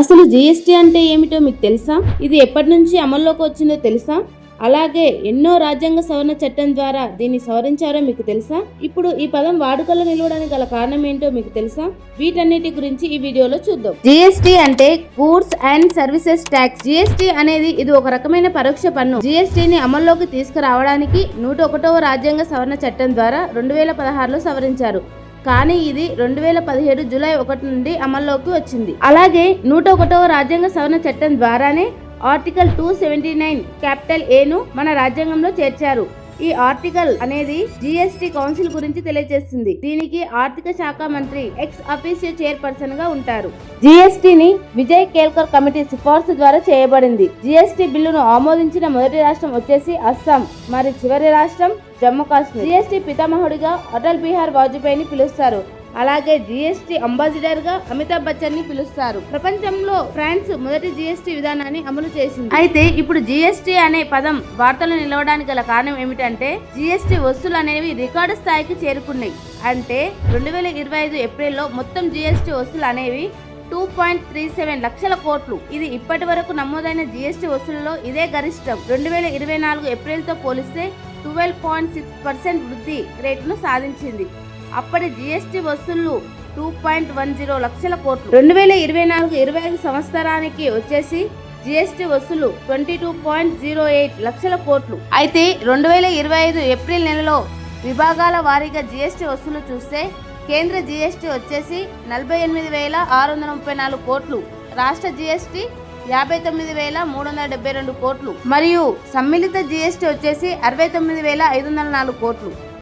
అసలు జీఎస్టీ అంటే ఏమిటో మీకు తెలుసా? ఇది ఎప్పటి నుంచి అమల్లోకి వచ్చిందో తెలుసా? అలాగే ఎన్నో రాజ్యాంగ సవరణ చట్టం ద్వారా దీన్ని సవరించారో మీకు తెలుసా? ఇప్పుడు ఈ పదం వాడుకలో నిలవడానికి గల కారణం ఏంటో మీకు తెలుసా? వీటన్నిటి గురించి ఈ వీడియోలో చూద్దాం. జిఎస్టీ అంటే goods and services tax GST అనేది ఇది ఒక రకమైన పరోక్ష పన్ను. జిఎస్టీని అమల్లోకి తీసుకురావడానికి నూట ఒకటవ రాజ్యాంగ సవరణ చట్టం ద్వారా రెండు వేల పదహారులో సవరించారు. కానీ ఇది రెండు వేల పదిహేడు జూలై ఒకటి నుండి అమల్లోకి వచ్చింది. అలాగే నూట ఒకటవ రాజ్యాంగ సవరణ చట్టం ద్వారానే article two seventy nine capital ఏను మన రాజ్యాంగంలో చేర్చారు. ఈ ఆర్టికల్ అనేది జిఎస్టి కౌన్సిల్ గురించి తెలియజేస్తుంది. దీనికి ఆర్థిక శాఖ మంత్రి ఎక్స్ అఫీషియల్ చైర్పర్సన్గా ఉంటారు. జిఎస్టిని విజయ్ కేల్కర్ కమిటీ సిఫార్సు ద్వారా చేయబడింది. జిఎస్టి బిల్లును ఆమోదించిన మొదటి రాష్ట్రం వచ్చేసి అస్సాం. మరి చివరి రాష్ట్రం? జమ్మూ కాశ్మీర్. జిఎస్టి పితామహుడిగా అటల్ బిహార్ వాజ్పేయిని పిలుస్తారు. అలాగే జీఎస్టీ అంబాసిడర్గా అమితాబ్ బచ్చన్ని పిలుస్తారు. ప్రపంచంలో ఫ్రాన్స్ మొదటి జీఎస్టీ విధానాన్ని అమలు చేసింది. అయితే ఇప్పుడు జిఎస్టి అనే పదం వార్తలు నిలవడానికి గల కారణం ఏమిటంటే జీఎస్టీ వస్తువులు అనేవి రికార్డు స్థాయికి చేరుకున్నాయి. అంటే రెండు వేల ఇరవై ఐదు ఏప్రిల్లో మొత్తం జీఎస్టీ వస్తువులు అనేవి టూ పాయింట్ త్రీ సెవెన్ లక్షల కోట్లు. ఇది ఇప్పటి వరకు నమోదైన జీఎస్టీ వసూళ్ళలో ఇదే గరిష్టం. రెండు వేల ఇరవై నాలుగు ఏప్రిల్తో పోలిస్తే ట్వెల్వ్ పాయింట్ సిక్స్ పర్సెంట్ వృద్ధి రేటును సాధించింది. అప్పటి జిఎస్టి వసూళ్ళు టూ పాయింట్ వన్ జీరో లక్షల కోట్లు. రెండు వేల ఇరవై నాలుగు ఇరవై ఐదు సంవత్సరానికి వచ్చేసి జిఎస్టి వసూలు twenty two point zero eight లక్షల కోట్లు. అయితే రెండు వేల ఇరవై ఐదు ఏప్రిల్ నెలలో విభాగాల వారీగా జిఎస్టి వసూలు చూస్తే కేంద్ర జిఎస్టి వచ్చేసి నలభై ఎనిమిది వేల ఆరు వందల ముప్పై నాలుగు కోట్లు. రాష్ట్ర జిఎస్టి యాభై తొమ్మిది వేల మూడు వందల డెబ్బై రెండు కోట్లు. మరియు సమ్మిళిత జీఎస్టీ వచ్చేసి అరవై తొమ్మిది వేల ఐదు వందల నాలుగు కోట్లు.